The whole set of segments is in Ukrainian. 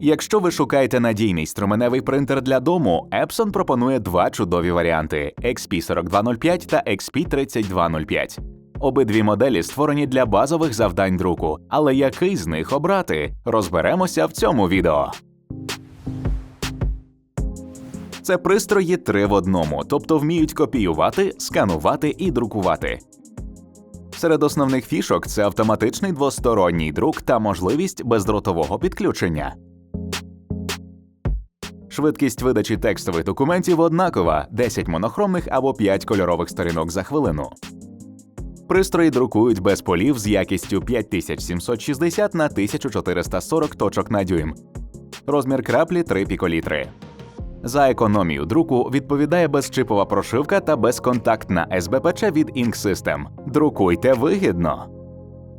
Якщо ви шукаєте надійний струменевий принтер для дому, Epson пропонує два чудові варіанти: XP4205 та XP3205. Обидві моделі створені для базових завдань друку, але який з них обрати? Розберемося в цьому відео. Це пристрої три в одному, тобто вміють копіювати, сканувати і друкувати. Серед основних фішок це автоматичний двосторонній друк та можливість бездротового підключення. Швидкість видачі текстових документів однакова 10 монохромних або 5 кольорових сторінок за хвилину. Пристрої друкують без полів з якістю 5760 на 1440 точок на дюйм. Розмір краплі 3 піколітри. За економію друку відповідає безчипова прошивка та безконтактна СБПЧ від Ink. Друкуйте вигідно.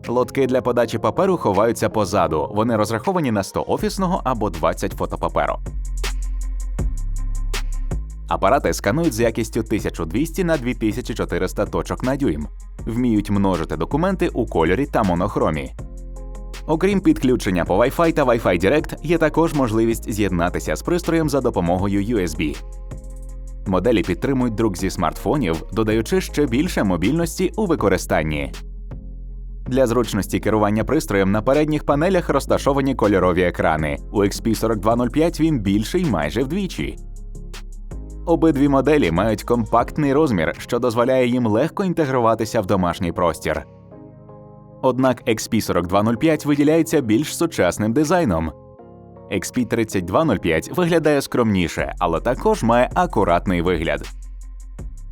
Лотки для подачі паперу ховаються позаду. Вони розраховані на 100 офісного або 20 фотопаперу. Апарати сканують з якістю 1200 на 2400 точок на дюйм. Вміють множити документи у кольорі та монохромі. Окрім підключення по Wi-Fi та Wi-Fi Direct, є також можливість з'єднатися з пристроєм за допомогою USB. Моделі підтримують друк зі смартфонів, додаючи ще більше мобільності у використанні. Для зручності керування пристроєм на передніх панелях розташовані кольорові екрани. У XP4205 він більший майже вдвічі. Обидві моделі мають компактний розмір, що дозволяє їм легко інтегруватися в домашній простір. Однак XP4205 виділяється більш сучасним дизайном. XP3205 виглядає скромніше, але також має акуратний вигляд.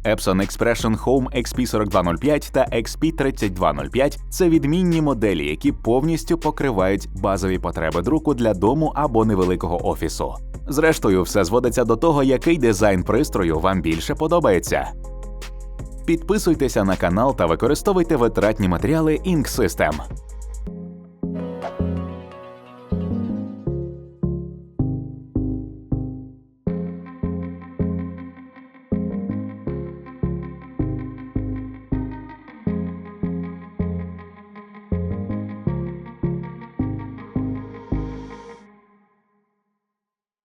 Epson Expression Home XP4205 та XP3205 – це відмінні моделі, які повністю покривають базові потреби друку для дому або невеликого офісу. Зрештою, все зводиться до того, який дизайн пристрою вам більше подобається. Підписуйтеся на канал та використовуйте витратні матеріали Ink System.